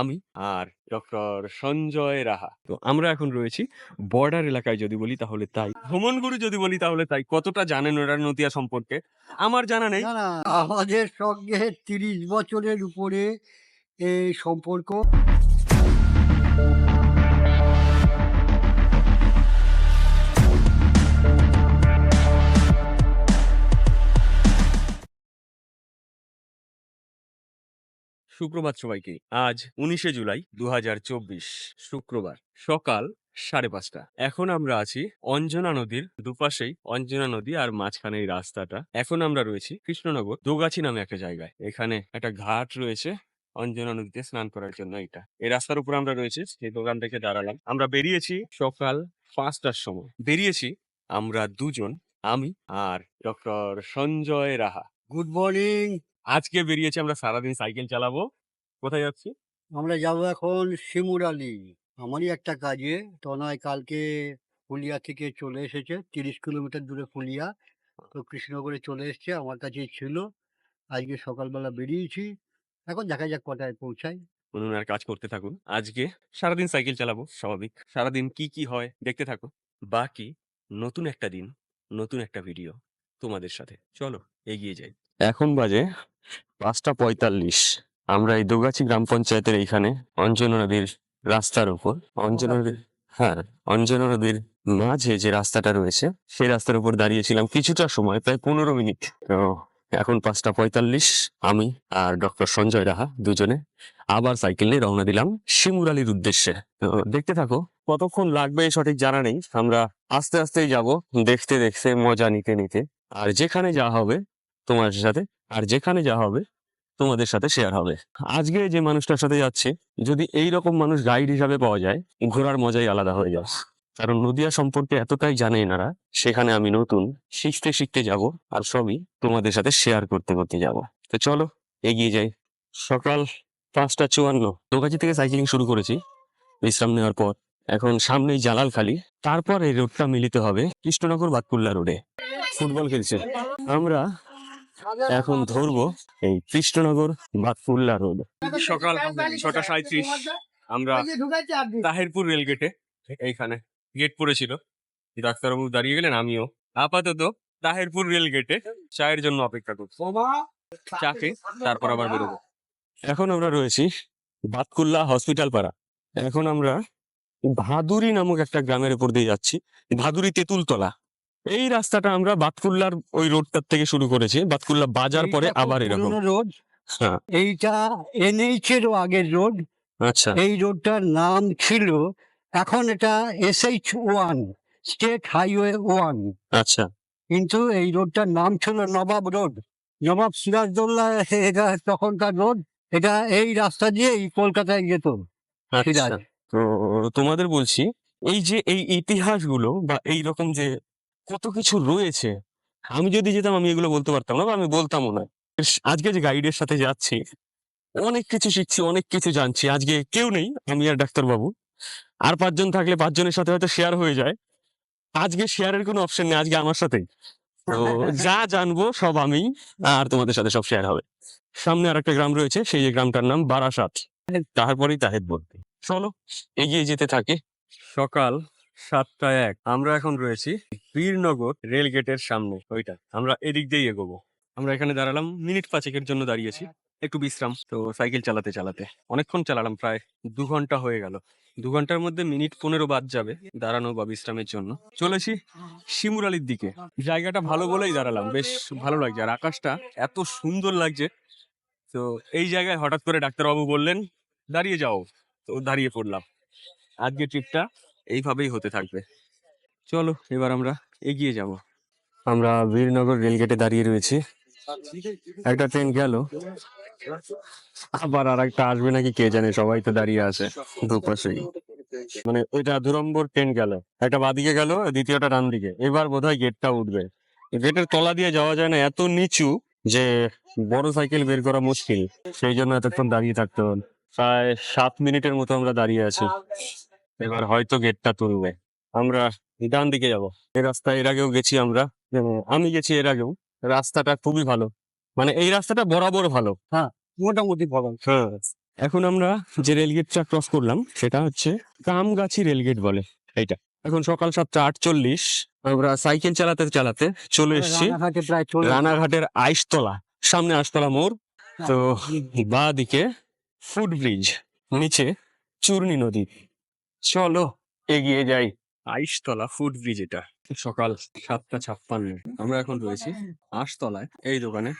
আমি আর ডক্টর সঞ্জয় রাহা। তো আমরা এখন রয়েছি বর্ডার এলাকায় যদি বলি তাহলে তাই। ভ্রমণ গুরু যদি বলি তাহলে তাই। কতটা জানেন ওরা নদিয়া সম্পর্কে? আমার জানা নেই। আমাদের সঙ্গে তিরিশ বছরের উপরে এই সম্পর্ক। সুপ্রভাত সবাইকে। আজ উনিশে জুলাই দু হাজার চব্বিশ শুক্রবার, সকাল সাড়ে পাঁচটা। এখন আমরা আছি অঞ্জনা নদীর দুপাশেই। অঞ্জনা নদী আর মাঝখানে এই রাস্তাটা। এখন আমরা রয়েছি কৃষ্ণনগর, দোগাছি নামে একটা জায়গায়। এখানে একটা ঘাট রয়েছে। অঞ্জনা নদীতে স্নান করার জন্য এটা। এই রাস্তার উপর আমরা রয়েছি, সেই দোকান থেকে দাঁড়ালাম। আমরা বেরিয়েছি সকাল পাঁচটার সময়। বেরিয়েছি আমরা দুজন, আমি আর doctor Sanjay Raha. Good morning আজকে বেরিয়েছি আমরা সারাদিন সাইকেল চালাবো। কোথায় যাচ্ছি? আমরা যাব এখন শিমুরালি আমারই একটা কাজে। তনয় কালকে ফুলিয়া থেকে চলে এসেছে তিরিশ কিলোমিটার দূরে ফুলিয়া। তো কৃষ্ণনগরে চলে এসেছে আমার কাছেই ছিল। আজকে সকালবেলা বেরিয়েছি। এখন দেখা যাক কটায় পৌঁছাই উনুনের কাজ করতে থাকুন। আজকে সারাদিন সাইকেল চালাবো স্বাভাবিক। সারাদিন কি কি হয় দেখতে থাকো বাকি নতুন একটা দিন নতুন একটা ভিডিও তোমাদের সাথে। চলো এগিয়ে যাই। এখন বাজে পাঁচটা পঁয়তাল্লিশ। আমরা এই দোগাছি গ্রাম পঞ্চায়েতের এইখানে অঞ্জনা নদীর রাস্তার উপর অঞ্জনা নদীর হ্যাঁ অঞ্জনা নদীর মাঝে যে রাস্তাটা রয়েছে সেই রাস্তার উপর দাঁড়িয়েছিলাম কিছুটা সময় প্রায় পনেরো মিনিট। তো এখন পাঁচটা পঁয়তাল্লিশ আমি আর ডক্টর সঞ্জয় রাহা দুজনে আবার সাইকেল নিয়ে রওনা দিলাম শিমুরালির উদ্দেশ্যে। তো দেখতে থাকো কতক্ষণ লাগবে সঠিক জানা নেই আমরা আস্তে আস্তেই যাব দেখতে দেখতে মজা নিতে নিতে। আর যেখানে যা হবে তোমার সাথে আর যেখানে যা হবে তোমাদের সাথে শেয়ার হবে। আজকে যে মানুষটার সাথে যাচ্ছে, যদি এই রকম মানুষ গাইড হিসাবে পাওয়া যায়, ঘোরার মজাই আলাদা হয়ে যায়। কারণ নদিয়া সম্পর্কে এতটাই জানে এনারা, সেখানে আমি নতুন, শিখতে শিখতে যাব আর সবই তোমাদের সাথে শেয়ার করতে করতে যাব। তো চলো, এগিয়ে যাই। সকাল পাঁচটা চুয়ান্ন দোকাজি থেকে সাইকেলিং শুরু করেছি, বিশ্রাম নেওয়ার পর। এখন সামনেই জালালখালি, তারপর এই রোডটা মিলিত হবে কৃষ্ণনগর বাতকুল্লা রোডে ফুটবল খেলছে। আমরা এখন ধরবো এই কৃষ্ণনগর বাতকুল্লা রোড। সকাল ছটা সাঁত্রিশ আমরা তাহিরপুর রেল গেটে এইখানে গেট পড়েছিল। ডাক্তারবাবু দাঁড়িয়ে গেলেন আমিও। আপাতত তাহিরপুর রেল গেটে চায়ের জন্য অপেক্ষা করছি। চাকে তারপর আবার বেরোবো। এখন আমরা রয়েছি বাতকুল্লা হসপিটাল পাড়া। এখন আমরা ভাদুরি নামক একটা গ্রামের উপর দিয়ে যাচ্ছি। ভাদুরি তেঁতুলতলা। এই রাস্তাটা আমরা বাতকুল্লার ওই রোডটার থেকে শুরু করেছি। বাতকুল্লা বাজার পরে আবার এরকম। রোড। হ্যাঁ। এইটা এনএইচ এরও আগের রোড। আচ্ছা। এই রোডটার নাম ছিল এখন এটা SH one state highway one. আচ্ছা। কিন্তু এই রোডটার নাম ছিল নবাব রোড। নবাব সিরাজদৌল্লা এটা তখনকার রোড এটা এই রাস্তা দিয়ে এই কলকাতায় যেত আচ্ছা। সিরাজ। তো তোমাদের বলছি এই যে এই ইতিহাসগুলো বা এই রকম যে কত কিছু রয়েছে। আমি যদি যেতাম, আমি এগুলো বলতে পারতাম না বা আমি বলতামও না। আজকে যে গাইডের সাথে যাচ্ছি, অনেক কিছু শিখছি, অনেক কিছু জানছি। আজকে কেউ নেই, আমি আর ডাক্তারবাবু। আর পাঁচজন থাকলে পাঁচজনের সাথে হয়তো শেয়ার হয়ে যায়। আজকে শেয়ারের কোনো অপশন নেই, আজকে আমার সাথেই। তো যা জানব, সব আমি, আর তোমাদের সাথে সব শেয়ার হবে। সামনে আর একটা গ্রাম রয়েছে, সেই যে গ্রামটার নাম বারাসাত। তারপরেই তাহেদ বলতে। চলো, এগিয়ে যেতে থাকে। সকাল। সাতটা এক। আমরা এখন রয়েছি বীরনগর রেল গেটের সামনে, ওইটা। আমরা এদিক দিয়েই এগোবো। আমরা এখানে দাঁড়ালাম, মিনিট পাঁচেকের জন্য দাঁড়িয়েছি। একটু বিশ্রাম, তো সাইকেল চালাতে চালাতে। অনেকক্ষণ চালালাম, প্রায় দু ঘণ্টা হয়ে গেল। দু ঘণ্টার মধ্যে মিনিট পনেরো বাদ যাবে দাঁড়ানো বা বিশ্রামের জন্য। চলেছি শিমুরালির দিকে। জায়গাটা ভালো বলেই দাঁড়ালাম, বেশ ভালো লাগছে। আর আকাশটা এত সুন্দর লাগছে, তো এই জায়গায় হঠাৎ করে ডাক্তারবাবু বললেন, দাঁড়িয়ে যাও। তো দাঁড়িয়ে পড়লাম। আজকে ট্রিপটা এইভাবেই হতে থাকবে। চলো, এবার আমরা এগিয়ে যাব। আমরা বীরনগর রেলগেটে দাঁড়িয়ে রয়েছি। একটা ট্রেন গেল। আবার আর একটা আসবে নাকি কে জানে, সবাই তো দাঁড়িয়ে আছে দুপাশেই। মানে ওইটা দু নম্বর ট্রেন গেল। একটা বাদিকে গেল, দ্বিতীয়টা ডান দিকে। এবার বোধহয় গেটটা উঠবে। গেটের তলা দিয়ে যাওয়া যায় না, এত নিচু যে বড় সাইকেল বের করা মুশকিল। সেই জন্য এতক্ষণ দাঁড়িয়ে থাকতে হল। প্রায় সাত মিনিটের মতো আমরা দাঁড়িয়ে আছি। এবার হয়তো গেটটা তুলবে। আমরা ডান দিকে যাব। এই রাস্তায় এর আগেও গেছি আমরা। আমি গেছি এর আগেও। রাস্তাটা খুবই ভালো। মানে এই রাস্তাটা বরাবর ভালো। হ্যাঁ মোটামুটি ভালো। হ্যাঁ। এখন আমরা যে রেলগেটটা ক্রস করলাম সেটা হচ্ছে কামগাছি রেলগেট বলে এইটা। এখন সকাল সাতটা আটচল্লিশ। আমরা সাইকেল চালাতে চালাতে চলে এসেছি রানাঘাটের আইসতলা। সামনে আইসতলা মোড়। তো বা দিকে ফুট ব্রিজ নিচে চূর্ণী নদী। চলো এগিয়ে যাই। আইসতলা ফুড এটা সকাল সাতটা ছাপ্পান্ন। আমরা এখন রয়েছি আশতলায় এই দোকানে।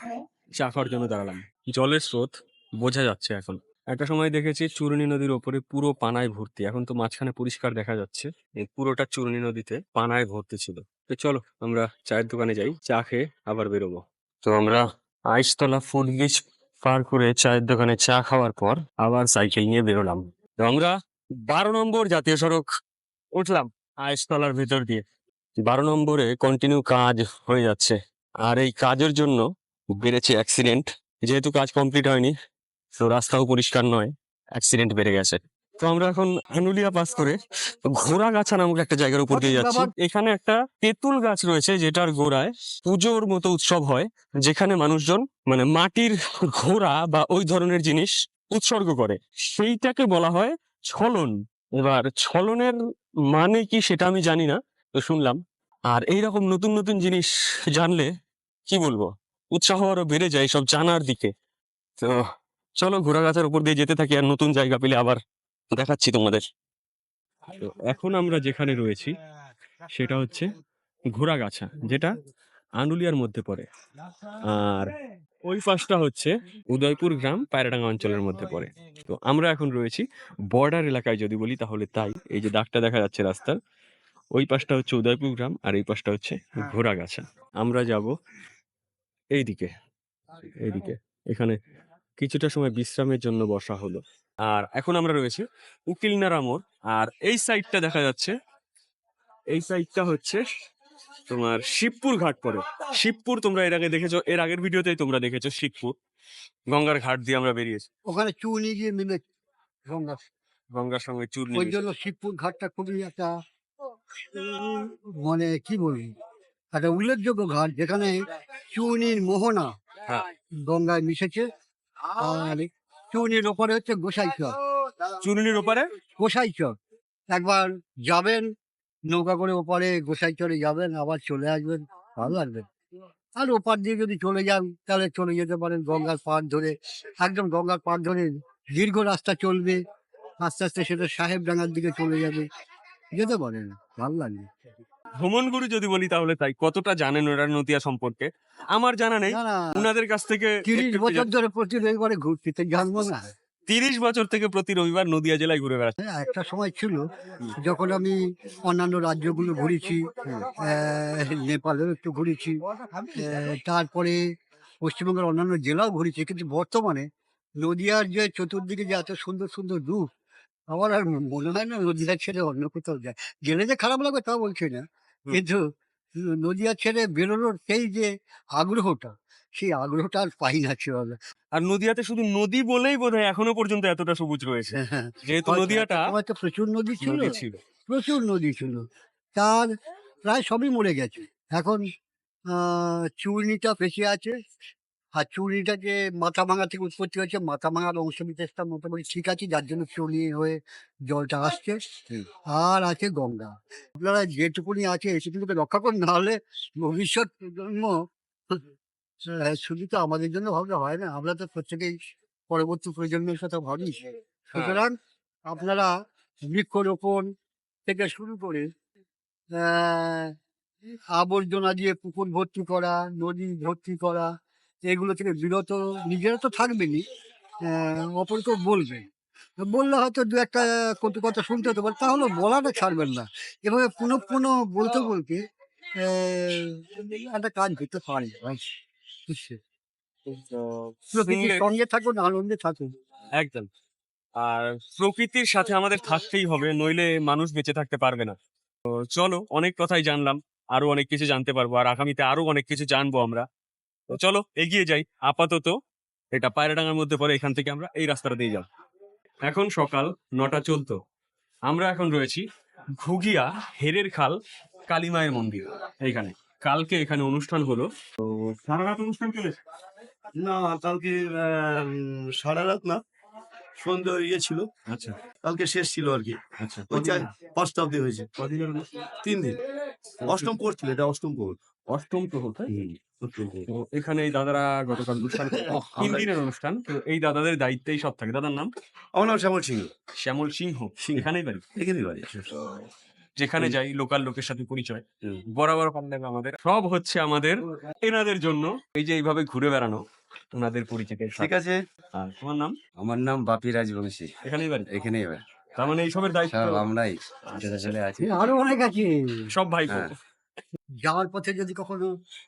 চা খাওয়ার জন্য দাঁড়ালাম। জলের স্রোত বোঝা যাচ্ছে এখন। একটা সময় দেখেছি চূর্ণী নদীর ওপরে পুরো পানায় ভর্তি। এখন তো মাঝখানে পরিষ্কার দেখা যাচ্ছে। এই পুরোটা চূর্ণী নদীতে পানায় ভর্তি ছিল। তো চলো আমরা চায়ের দোকানে যাই। চা খেয়ে আবার বেরোবো। তো আমরা আইসতলা ফুড ব্রিজ পার করে চায়ের দোকানে চা খাওয়ার পর আবার সাইকেল নিয়ে বেরোলাম। আমরা বারো নম্বর জাতীয় সড়ক। উঠলাম আইসতলার ভেতর দিয়ে। বারো নম্বরে কন্টিনিউ কাজ হয়ে যাচ্ছে। আর এই কাজের জন্য বেড়েছে অ্যাক্সিডেন্ট যেহেতু কাজ কমপ্লিট হয়নি তো রাস্তাও পরিষ্কার নয় অ্যাক্সিডেন্ট বেড়ে গেছে। তো আমরা এখন আনুলিয়া পাস করে ঘোড়াগাছা নামক একটা জায়গার উপর দিয়ে যাচ্ছি। এখানে একটা তেঁতুল গাছ রয়েছে যেটার গোড়ায় পুজোর মতো উৎসব হয় যেখানে মানুষজন মানে মাটির ঘোড়া বা ওই ধরনের জিনিস উৎসর্গ করে। সেইটাকে বলা হয় ছলন। এবার ছলনের মানে কি সেটা আমি জানি না, তো শুনলাম। আর এইরকম নতুন নতুন জিনিস জানলে কি বলব? উৎসাহ আরও বেড়ে যায় সব জানার দিকে। তো চলো ঘোড়াগাছের উপর দিয়ে যেতে থাকি আর নতুন জায়গা পেলে আবার দেখাচ্ছি তোমাদের। তো এখন আমরা যেখানে রয়েছি সেটা হচ্ছে ঘোড়াগাছা, যেটা আনুলিয়ার মধ্যে পড়ে। আর ওই পাশটা হচ্ছে উদয়পুর গ্রাম, পায়রাডাঙ্গা অঞ্চলের মধ্যে পড়ে। তো আমরা এখন রয়েছি বর্ডার এলাকায় যদি বলি তাহলে তাই। এই যে দাগটা দেখা যাচ্ছে রাস্তার, ওই পাশটা হচ্ছে উদয়পুর গ্রাম আর এই পাশটা হচ্ছে ঘোড়াগাছা। আমরা যাব এইদিকে এইদিকে। এখানে কিছুটা সময় বিশ্রামের জন্য বসা হলো। আর এখন আমরা রয়েছি উকিলনারা মোড়। আর এই সাইডটা দেখা যাচ্ছে, এই সাইডটা হচ্ছে তোমার শিবপুর ঘাট পড়ে। শিবপুর তোমরা এর আগে দেখেছ এর আগের ভিডিওতেই তোমরা দেখেছ শিবপুর। গঙ্গার ঘাট দিয়ে আমরা বেরিয়েছি। ওখানে চুনি গিয়ে মিলে গঙ্গা গঙ্গার সঙ্গে চূর্ণি ওই জন্য শিবপুর ঘাটটা খুবই একটা মানে কি বলি একটা উল্লেখযোগ্য ঘাট যেখানে চুনির মোহনা হ্যাঁ। গঙ্গায় মিশেছে। আর চুনির ওপরে হচ্ছে গোসাইচর। চূর্ণির ওপারে? গোসাইচর। একবার যাবেন নৌকা করে ওপারে গোসাই গোসাইচরে যাবেন আবার চলে আসবেন ভালো লাগবে। আর ওপার দিয়ে যদি চলে যান তাহলে চলে যেতে পারেন গঙ্গার পাড় ধরে। একদম গঙ্গার পাড় ধরে দীর্ঘ রাস্তা চলবে আস্তে আস্তে সেটা সাহেবডাঙ্গার দিকে চলে যাবে। যেতে পারেন ভালো লাগবে। ভ্রমণ গুরু যদি বলি তাহলে তাই কতটা জানেন ওরা নদিয়া সম্পর্কে? আমার জানা নেই না কাছ থেকে তিরিশ বছর ধরে প্রতি রবিবারে ঘুরতে জানব না। তিরিশ বছর থেকে প্রতি রবিবার নদিয়া জেলায় ঘুরে বেড়াচ্ছে। হ্যাঁ, একটা সময় ছিল যখন আমি অন্যান্য রাজ্যগুলো ঘুরেছি নেপালেও একটু ঘুরেছি তারপরে পশ্চিমবঙ্গের অন্যান্য জেলাও ঘুরেছি কিন্তু বর্তমানে নদিয়ার যে চতুর্দিকে যে এত সুন্দর সুন্দর রূপ আমার আর মনে হয় না নদিয়া ছেড়ে অন্য কোথাও যায়। গেলে যে খারাপ লাগবে তা বলছি না কিন্তু নদিয়া ছেড়ে বেরোনোর সেই যে আগ্রহটা সেই আগ্রহটা আর পাই না সেভাবে। আর নদিয়াতে শুধু নদী বলেই বোধহয় এখনও পর্যন্ত এতটা সবুজ রয়েছে। যেহেতু নদিয়াটা আমার তো প্রচুর নদী ছিল। প্রচুর নদী ছিল। তার প্রায় সবই মরে গেছে। এখন চূর্ণিটা বেঁচে আছে। আর চূর্ণিটা যে মাথা ভাঙা থেকে উৎপত্তি হয়েছে। মাথা ভাঙার অংশ বিশেষটা মোটামুটি ঠিক আছে যার জন্য চুনি হয়ে জলটা আসছে। আর আছে গঙ্গা। আপনারা যেটুকুনি আছে সেটুকুকে রক্ষা করুন নাহলে ভবিষ্যৎ প্রজন্ম শুধু তো আমাদের জন্য ভাবলে হয় না। আমরা তো প্রত্যেকেই পরবর্তী প্রজন্মের কথা ভাবি। সুতরাং আপনারা বৃক্ষরোপণ থেকে শুরু করে আবর্জনা দিয়ে পুকুর ভর্তি করা নদী ভর্তি করা এগুলো থেকে বিরত নিজেরা তো থাকবেনই আহ, অপরকেও বলবে বললে হয়তো দু একটা কটু কথা শুনতে হতে পারে তাহলে বলাটা ছাড়বেন না। এভাবে পুনঃ পুনঃ বলতে বলতে একটা কাজ করতে পারে। ভাই প্রকৃতির সঙ্গে থাকুন আনন্দে থাকুন। একদম। আর প্রকৃতির সাথে আমাদের থাকতেই হবে নইলে মানুষ বেঁচে থাকতে পারবে না। তো চলো অনেক কথাই জানলাম আরও অনেক কিছু জানতে পারব আর আগামীতে আরও অনেক কিছু জানব আমরা। তো চলো এগিয়ে যাই। আপাতত এটা পায়রাডাঙ্গার মধ্যে পরে এখান থেকে আমরা এই রাস্তাটা দিয়ে যাব। এখন সকাল নটা চলতো আমরা এখন রয়েছি ঘুগিয়া হেরের খাল কালীমায়ের মন্দির এইখানে। কালকে এখানে অনুষ্ঠান হলো? তো সারা রাত অনুষ্ঠান চলেছে? না কালকে সারা রাত না সন্ধ্যে ইয়ে ছিল আচ্ছা। কালকে শেষ ছিল আর কি। আচ্ছা ওই পাঁচটা অব্দি হয়েছে। তিন দিন। অষ্টম করছিল এটা অষ্টম কর অষ্টম প্রহর তাই? তো এখানে এই দাদারা গতকাল অনুষ্ঠান তিন দিনের অনুষ্ঠান তো এই দাদাদের দায়িত্বেই সব থাকে। দাদার নাম? আমার নাম শ্যামল সিংহ। শ্যামল সিংহ। সিংহ। এখানেই বাড়ি? এখানেই বাড়ি যেখানে যাই লোকাল লোকের সাথে পরিচয়। বরাবর পারলেন আমাদের। সব হচ্ছে আমাদের এনাদের জন্য। এই যে এইভাবে ঘুরে বেড়ানো ওনাদের পরিচিতের ঠিক আছে। তোমার নাম? আমার নাম বাপি রাজবংশী। এখানেই বাড়ি? এখানে এবার তার মানে এইসবের দায়িত্ব? আমরাই। চলে আছি। আরও অনেক আছে। সব ভাই হ্যাঁ। যাওয়ার পথে যদি কখনো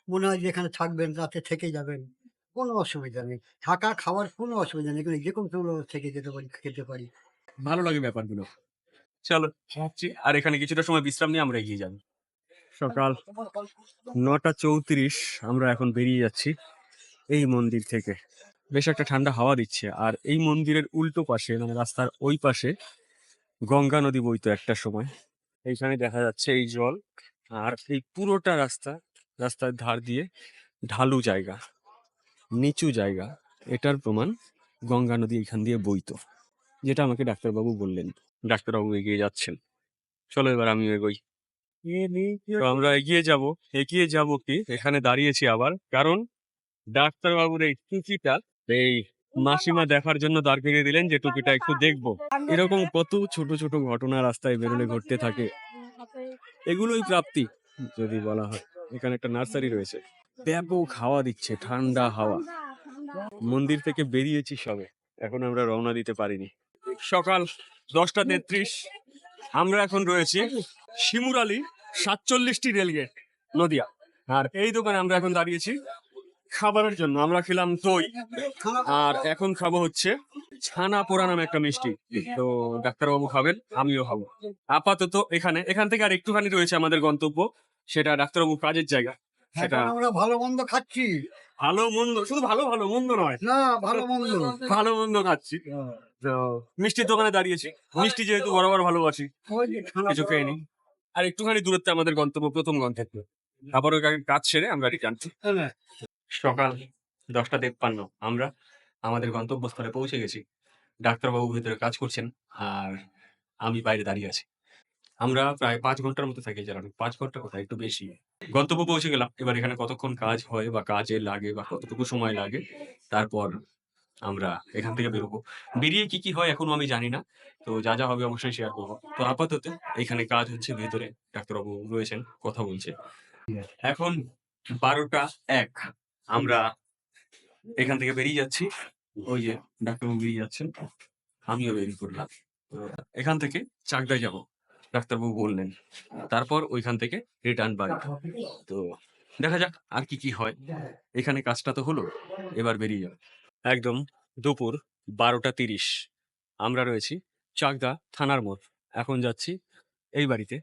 মনে হয় যে এখানে থাকবেন রাতে থেকে যাবেন কোনো অসুবিধা নেই। থাকা খাওয়ার কোনো অসুবিধা নেই। যে কোনো থেকে যেতে পারি খেতে পারি। ভালো লাগে ব্যাপারগুলো। চলো ভাবছি, আর এখানে কিছুটা সময় বিশ্রাম নিয়ে আমরা এগিয়ে যাব। সকাল নটা চৌত্রিশ আমরা এখন বেরিয়ে যাচ্ছি এই মন্দির থেকে। বেশ একটা ঠান্ডা হাওয়া দিচ্ছে, আর এই মন্দিরের উল্টো পাশে মানে রাস্তার ওই পাশে গঙ্গা নদী বইতো একটা সময়। এইখানে দেখা যাচ্ছে এই জল, আর এই পুরোটা রাস্তা, রাস্তার ধার দিয়ে ঢালু জায়গা, নিচু জায়গা, এটার প্রমাণ গঙ্গা নদী এখান দিয়ে বইতো, যেটা আমাকে ডাক্তারবাবু বললেন। ডাক্তারবাবু এগিয়ে যাচ্ছেন। চলো এবার আমি এগোই। তো আমরা এগিয়ে যাব এগিয়ে যাব কি? এখানে দাঁড়িয়েছি আবার। কারণ ডাক্তারবাবুর এই টুকিটা এই মাসিমা দেখার জন্য দাঁড় করিয়ে দিলেন যে টুকিটা একটু দেখব। এরকম কত ছোট ছোট ঘটনা রাস্তায় বেরোলে ঘটতে থাকে। এগুলোই প্রাপ্তি যদি বলা হয়। এখানে একটা নার্সারি রয়েছে। ব্যাপক হাওয়া দিচ্ছে ঠান্ডা হাওয়া। মন্দির থেকে বেরিয়েছি সবে। এখন আমরা রওনা দিতে পারিনি। সকাল দশটা তেত্রিশ। আমরা এখন রয়েছি শিমুরালি সাতচল্লিশটি রেলগেট, নদিয়া। আর এই দোকানে আমরা এখন দাঁড়িয়েছি খাবারের জন্য। আমরা খেলাম দই। আর এখন খাব হচ্ছে ছানা পোড়া নামে একটা মিষ্টি। তো ডাক্তারবাবু খাবেন, আমিও খাব। আপাতত এখানে, এখান থেকে আর একটুখানি রয়েছে আমাদের গন্তব্য, সেটা ডাক্তারবাবু কাজের জায়গা। সেটা আমরা ভালো মন্দ খাচ্ছি। ভালো মন্দ শুধু ভালো ভালো মন্দ নয়। না ভালো মন্দ। ভালো মন্দ খাচ্ছি। তো মিষ্টির দোকানে দাঁড়িয়েছি। মিষ্টি যেহেতু বরাবর ভালোবাসি কিছু খেয়ে নিই আর একটুখানি দূরত্বে আমাদের গন্তব্য প্রথম গন্তব্য। তারপর ওই কাজ সেরে আমরা রিটার্ন হ্যাঁ, সকাল দশটা তেপ্পান্ন। আমরা আমাদের গন্তব্যস্থলে পৌঁছে গেছি। ডাক্তারবাবু ভেতরে কাজ করছেন আর আমি বাইরে দাঁড়িয়ে আছি। আমরা প্রায় পাঁচ ঘণ্টার মতো থাকি চালানো পাঁচ ঘণ্টা কোথায়? একটু বেশি। গন্তব্য পৌঁছে গেলাম। এবার এখানে কতক্ষণ কাজ হয় বা কাজে লাগে বা কতটুকু সময় লাগে, তারপর আমরা এখান থেকে বেরোবো। বেরিয়ে কি কি হয় এখনও আমি জানি না, তো যা যা হবে অবশ্যই শেয়ার করব। তো আপাতত এখানে কাজ হচ্ছে, ভেতরে ডাক্তারবাবু রয়েছেন, কথা বলছে। এখন বারোটা এক, আমরা এখান থেকে বেরিয়ে যাচ্ছি। ওই যে ডাক্তারবাবু বেরিয়ে যাচ্ছেন, আমিও বেরিয়ে তো এখান থেকে চাকদায় যাব। ডাক্তারবাবু বললেন। তারপর ওইখান থেকে রিটার্ন বাড়ি। তো দেখা যাক আর কি কি হয়। এখানে কাজটা তো হলো, এবার বেরিয়ে যাবে একদম, দুপুর বারোটা তিরিশ। আমরা রয়েছি চাকদা থানার মোড়। এখন যাচ্ছি এই বাড়িতে।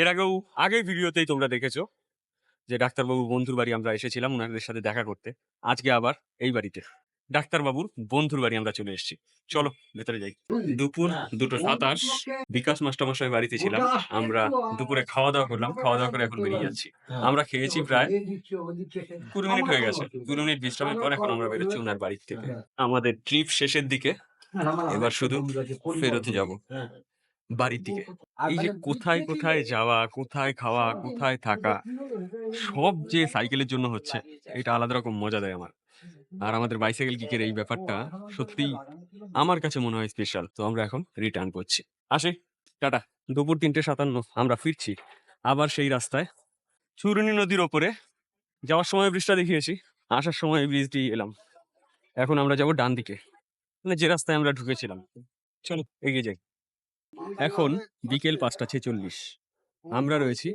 এর আগেও আগের ভিডিওতেই তোমরা দেখেছ যে ডাক্তারবাবু বন্ধুর বাড়ি আমরা এসেছিলাম, ওনাদের সাথে দেখা করতে। আজকে আবার এই বাড়িতে। ডাক্তারবাবুর বন্ধুর বাড়ি আমরা চলে এসেছি। চলো, ভেতরে যাই। দুপুর দুটো সাতাশ, বিকাশ মাস্টারমশাই বাড়িতে ছিলাম। আমরা দুপুরে খাওয়া দাওয়া করলাম খাওয়া দাওয়া করে এখন বেরিয়ে যাচ্ছি। আমরা খেয়েছি প্রায় কুড়ি মিনিট হয়ে গেছে। কুড়ি মিনিট বিশ্রামের পর এখন আমরা বেরোচ্ছি ওনার বাড়ি থেকে। আমাদের ট্রিপ শেষের দিকে, এবার শুধু ফেরত যাব বাড়ির দিকে। এই যে কোথায় কোথায় যাওয়া, কোথায় খাওয়া, কোথায় থাকা, সব যে সাইকেলের জন্য হচ্ছে, এটা আলাদা রকম মজা দেয় আমার। আর আমাদের বাইসাইকেল কিকের এই ব্যাপারটা সত্যি আমার কাছে মনে হয় স্পেশাল তো আমরা এখন রিটার্ন করছি। আসি। টাটা। দুপুর তিনটে সাতান্ন। আমরা ফিরছি আবার সেই রাস্তায়। চুরুনি নদীর ওপরে। যাওয়ার সময় ব্রিজটা দেখিয়েছি। আসার সময় ব্রিজটি এলাম। এখন আমরা যাব ডান দিকে মানে যে রাস্তায় আমরা ঢুকেছিলাম। চলো, এগিয়ে যাই। এখন বিকেল পাঁচটা ছেচল্লিশ। আমরা রয়েছি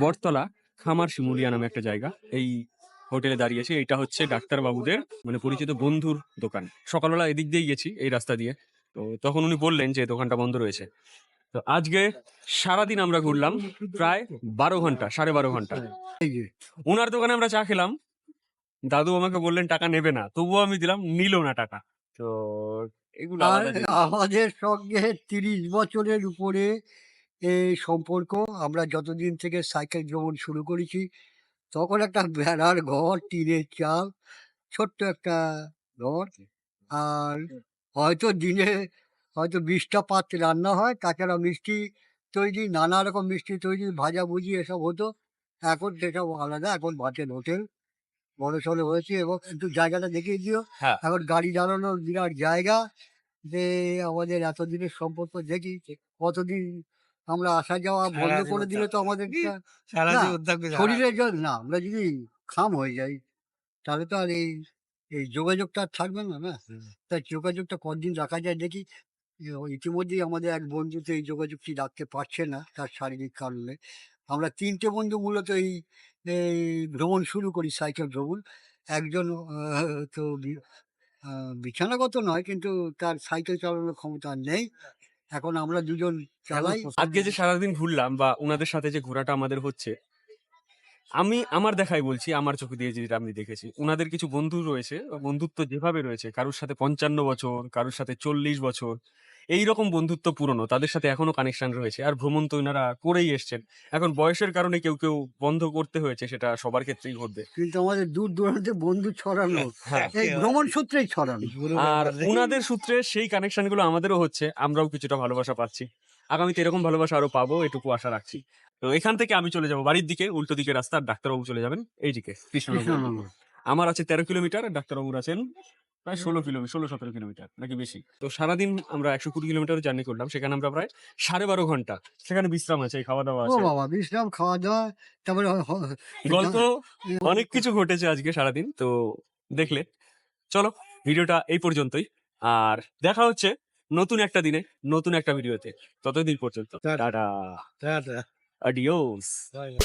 বটতলা খামার শিমুলিয়া নামে একটা জায়গা। এই হোটেলে দাঁড়িয়েছি এটা হচ্ছে ডাক্তারবাবুদের মানে পরিচিত বন্ধুর দোকান। সকালবেলা এদিক দিয়ে গেছি এই রাস্তা দিয়ে। তো তখন উনি বললেন যে দোকানটা বন্ধ রয়েছে। তো আজকে সারাদিন আমরা ঘুরলাম প্রায় বারো ঘণ্টা সাড়ে বারো ঘণ্টা। ওনার দোকানে আমরা চা খেলাম। দাদু আমাকে বললেন টাকা নেবে না। তবুও আমি দিলাম নিল না টাকা। তো এগুলো। আমাদের সঙ্গে তিরিশ বছরের উপরে এই সম্পর্ক। আমরা যতদিন থেকে সাইকেল ভ্রমণ শুরু করেছি তখন একটা বেড়ার ঘর টিনের চাল ছোট্ট একটা ঘর। আর হয়তো দিনে হয়তো বিশটা পাত্রে রান্না হয় তাছাড়া মিষ্টি তৈরি নানা রকম মিষ্টি তৈরি ভাজাভুজি এসব হতো। এখন সেসব আলাদা এখন ভাতের হোটেল বড় সড়ো হয়েছে এবং একটু জায়গাটা দেখিয়ে দিও। হ্যাঁ। এখন গাড়ি দাঁড়ানোর বিরাট জায়গা। যে আমাদের এতদিনের সম্পর্ক দেখি কতদিন আমরা আসা যাওয়া বন্ধ করে দিলে তো আমাদের সারাদিন না, শরীরের জন্য না আমরা যদি খাম হয়ে যাই তাহলে তো আর এই এই যোগাযোগটা আর থাকবে না না? তাই যোগাযোগটা কতদিন রাখা যায় দেখি। ইতিমধ্যেই আমাদের এক বন্ধু তো এই যোগাযোগটি রাখতে পারছে না তার শারীরিক কারণে। আমরা তিনটে বন্ধু মূলত এই ভ্রমণ শুরু করি সাইকেল ভ্রমণ। একজন তো বিছানাগত নয় কিন্তু তার সাইকেল চালানোর ক্ষমতা নেই। এখন আমরা দুজন চালাই। আজকে যে সারাদিন ঘুরলাম বা ওনাদের সাথে যে ঘোরাটা আমাদের হচ্ছে আমি আমার দেখাই বলছি আমার চোখে দিয়ে যেটা আমি দেখেছি ওনাদের কিছু বন্ধু রয়েছে বন্ধুত্ব যেভাবে রয়েছে কারোর সাথে পঞ্চান্ন বছর কারোর সাথে চল্লিশ বছর এই রকম বন্ধুত্ব পুরনো তাদের সাথে এখনও কানেকশন রয়েছে। আর ভ্রমণ তো ওনারা করেই এসছেন। এখন বয়সের কারণে কেউ কেউ বন্ধ করতে হয়েছে সেটা সবার ক্ষেত্রেই ঘটবে। কিন্তু আমাদের দূর দূরান্তে বন্ধু ছড়ানো হ্যাঁ। এই ভ্রমণ সূত্রেই ছড়ানো। আর ওনাদের সূত্রে সেই কানেকশনগুলো আমাদেরও হচ্ছে আমরাও কিছুটা ভালোবাসা পাচ্ছি। আগামীতে এরকম ভালোবাসা আরও পাবো এটুকু আশা রাখছি। তো এখান থেকে আমি চলে যাব বাড়ির দিকে উল্টো দিকে রাস্তা আর ডাক্তারবাবু চলে যাবেন এই দিকে কৃষ্ণনগর। আমার আছে তেরো কিলোমিটার ডাক্তারবাবুর আছেন প্রায় ষোলো কিলোমিটার ষোলো সতেরো কিলোমিটার নাকি বেশি। তো সারাদিন আমরা একশো কুড়ি কিলোমিটার জার্নি করলাম। সেখানে আমরা প্রায় সাড়ে বারো ঘণ্টা সেখানে বিশ্রাম আছে খাওয়া দাওয়া আছে। বাবা বিশ্রাম খাওয়া দাওয়া তারপরে গল্প অনেক কিছু ঘটেছে আজকে সারাদিন তো দেখলে। চলো ভিডিওটা এই পর্যন্তই। আর দেখা হচ্ছে নতুন একটা দিনে নতুন একটা ভিডিওতে। ততদিন পর্যন্ত টাটা। টাটা। Bye.